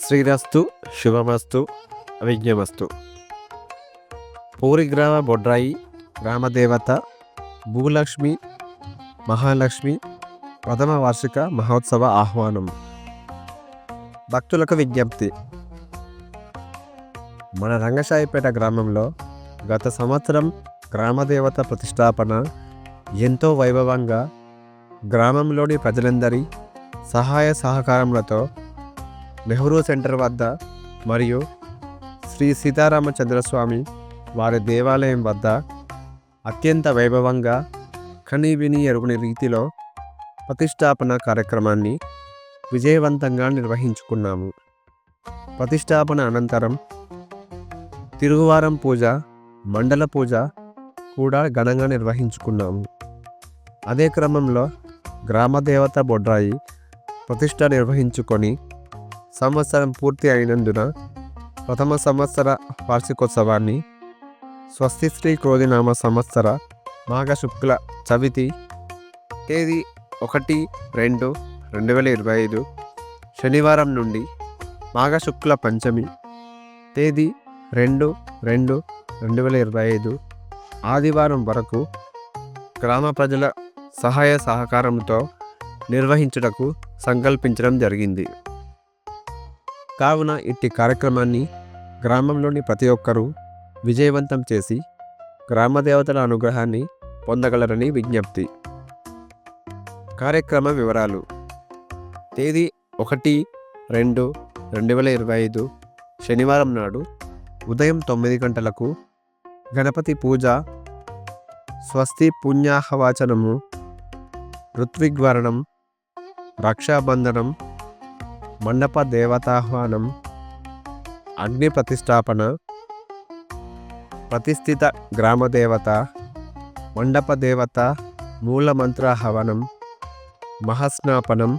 శ్రీరస్తు శుభమస్తు అవిజ్ఞమస్తు. పూరి గ్రామ బొడ్రాయి గ్రామదేవత భూలక్ష్మి మహాలక్ష్మి ప్రథమ వార్షిక మహోత్సవ ఆహ్వానం. భక్తులకు విజ్ఞప్తి. మన రంగశాయిపేట గ్రామంలో గత సంవత్సరం గ్రామదేవత ప్రతిష్టాపన ఎంతో వైభవంగా గ్రామంలోని ప్రజలందరి సహాయ సహకారములతో నెహ్రూ సెంటర్ వద్ద మరియు శ్రీ సీతారామచంద్రస్వామి వారి దేవాలయం వద్ద అత్యంత వైభవంగా కనీవిని ఎరుగని రీతిలో ప్రతిష్టాపన కార్యక్రమాన్ని విజయవంతంగా నిర్వహించుకున్నాము. ప్రతిష్టాపన అనంతరం తిరుగువారం పూజ మండల పూజ కూడా ఘనంగా నిర్వహించుకున్నాము. అదే క్రమంలో గ్రామదేవత బొడ్రాయి ప్రతిష్ట నిర్వహించుకొని సంవత్సరం పూర్తి అయినందున ప్రథమ సంవత్సర వార్షికోత్సవాన్ని స్వస్తి శ్రీ క్రోధినామ సంవత్సర మాఘశుక్ల చవితి తేదీ ఒకటి రెండు రెండు వేల ఇరవై ఐదు శనివారం నుండి మాఘశుక్ల పంచమి తేదీ రెండు రెండు రెండు వేల ఇరవై ఐదు ఆదివారం వరకు గ్రామ ప్రజల సహాయ సహకారంతో నిర్వహించుటకు సంకల్పించడం జరిగింది. కావున ఇట్టి కార్యక్రమాన్ని గ్రామంలోని ప్రతి ఒక్కరూ విజయవంతం చేసి గ్రామదేవతల అనుగ్రహాన్ని పొందగలరని విజ్ఞప్తి. కార్యక్రమ వివరాలు. తేదీ ఒకటి రెండు రెండు వేల ఇరవై ఐదు శనివారం నాడు ఉదయం తొమ్మిది గంటలకు గణపతి పూజ స్వస్తి పుణ్యాహవాచనము ఋత్విగ్వరణం రక్షాబంధనం మండప దేవతాహ్వానం అగ్ని ప్రతిష్టాపన ప్రతిష్ఠిత గ్రామదేవత మండప దేవత మూలమంత్ర హవనం మహస్నాపనం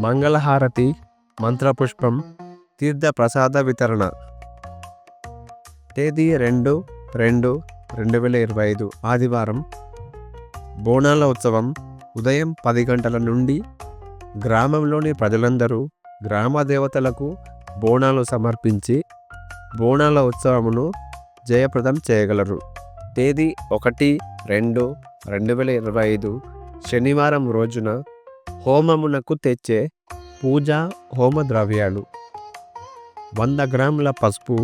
మంగళహారతి మంత్రపుష్పం తీర్థ ప్రసాద వితరణ. తేదీ రెండు రెండు రెండు వేల ఇరవై ఐదు ఆదివారం బోనాల ఉత్సవం ఉదయం పది గంటల నుండి గ్రామంలోని ప్రజలందరూ గ్రామ దేవతలకు బోనాలు సమర్పించి బోనాల ఉత్సవమును జయప్రదం చేయగలరు. తేదీ ఒకటి రెండు రెండు వేల ఇరవై ఐదు శనివారం రోజున హోమమునకు తెచ్చే పూజ హోమ ద్రవ్యాలు వంద గ్రాముల పసుపు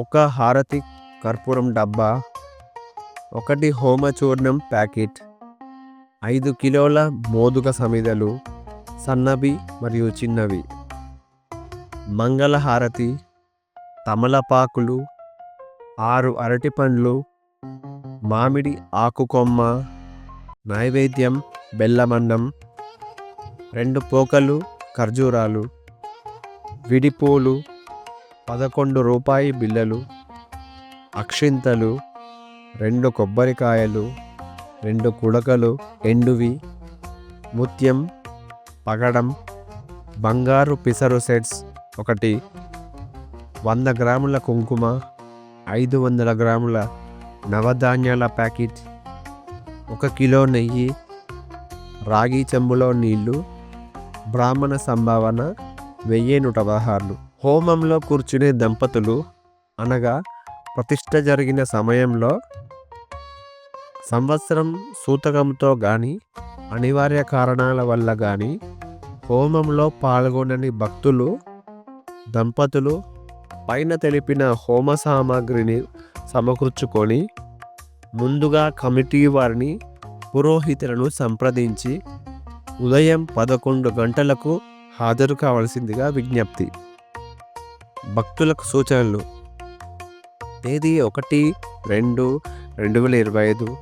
ఒక హారతి కర్పూరం డబ్బా ఒకటి హోమ చూర్ణం ప్యాకెట్ ఐదు కిలోల మోదుగ సమిదలు సన్నవి మరియు చిన్నవి. మంగళహారతి తమలపాకులు ఆరు అరటిపండ్లు మామిడి ఆకుకొమ్మ నైవేద్యం బెల్లమన్నం రెండు పోకలు ఖర్జూరాలు విడిపూలు పదకొండు రూపాయి బిళ్ళలు అక్షింతలు రెండు కొబ్బరికాయలు రెండు కుడకలు ఎండువి ముత్యం పగడం బంగారు పిసరు సెట్స్ ఒకటి వంద గ్రాముల కుంకుమ ఐదు వందల గ్రాముల నవధాన్యాల ప్యాకెట్ ఒక కిలో నెయ్యి రాగి చెంబులో నీళ్ళు బ్రాహ్మణ సంభావన వెయ్యి నూట పదహారులు. హోమంలో కూర్చునే దంపతులు అనగా ప్రతిష్ట జరిగిన సమయంలో సంవత్సరం సూతకంతో కానీ అనివార్య కారణాల వల్ల కానీ హోమంలో పాల్గొనని భక్తులు దంపతులు పైన తెలిపిన హోమ సామాగ్రిని సమకూర్చుకొని ముందుగా కమిటీ వారిని పురోహితులను సంప్రదించి ఉదయం పదకొండు గంటలకు హాజరు కావాల్సిందిగా విజ్ఞప్తి. భక్తులకు సూచనలు. తేదీ ఒకటి రెండు రెండు వేల ఇరవై ఐదు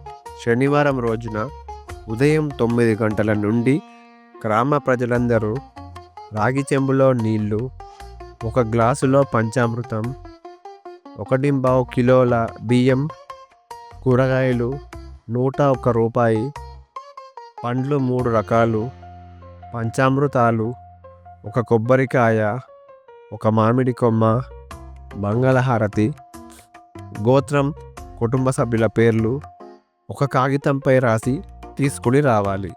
శనివారం రోజున ఉదయం తొమ్మిది గంటల నుండి గ్రామ ప్రజలందరూ రాగి చెంబులో నీళ్ళు ఒక గ్లాసులో పంచామృతం ఒకటింబావు కిలోల బియ్యం కూరగాయలు నూట ఒక్క రూపాయి పండ్లు మూడు రకాలు పంచామృతాలు ఒక కొబ్బరికాయ ఒక మామిడి కొమ్మ మంగళహారతి గోత్రం కుటుంబ సభ్యుల పేర్లు ఒక కాగితంపై రాసి తీసుకుని రావాలి.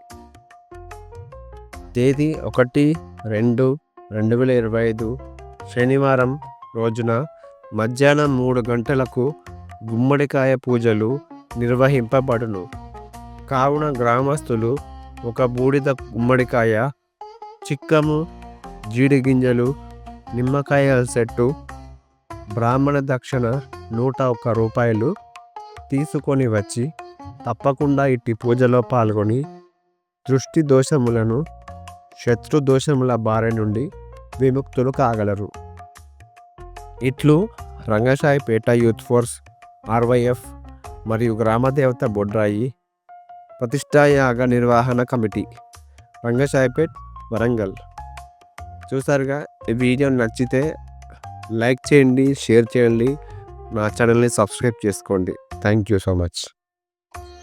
తేదీ ఒకటి రెండు రెండు వేల ఇరవై ఐదు శనివారం రోజున మధ్యాహ్నం మూడు గంటలకు గుమ్మడికాయ పూజలు నిర్వహింపబడును. కావున గ్రామస్తులు ఒక బూడిద గుమ్మడికాయ చిక్కము జీడి గింజలు నిమ్మకాయల సెట్టు బ్రాహ్మణ దక్షిణ నూట ఒక్క రూపాయలు తీసుకొని వచ్చి తప్పకుండా ఇట్టి పూజలో పాల్గొని దృష్టి దోషములను శత్రు దోషముల బారి నుండి విముక్తులు కాగలరు. ఇట్లు రంగశాయిపేట యూత్ ఫోర్స్ ఆర్వైఎఫ్ మరియు గ్రామదేవత బొడ్రాయి ప్రతిష్టాయాగ నిర్వహణ కమిటీ రంగశాయిపేట్ వరంగల్. చూసారుగా ఈ వీడియో నచ్చితే లైక్ చేయండి షేర్ చేయండి నా ఛానల్ని సబ్స్క్రైబ్ చేసుకోండి. Thank you so much.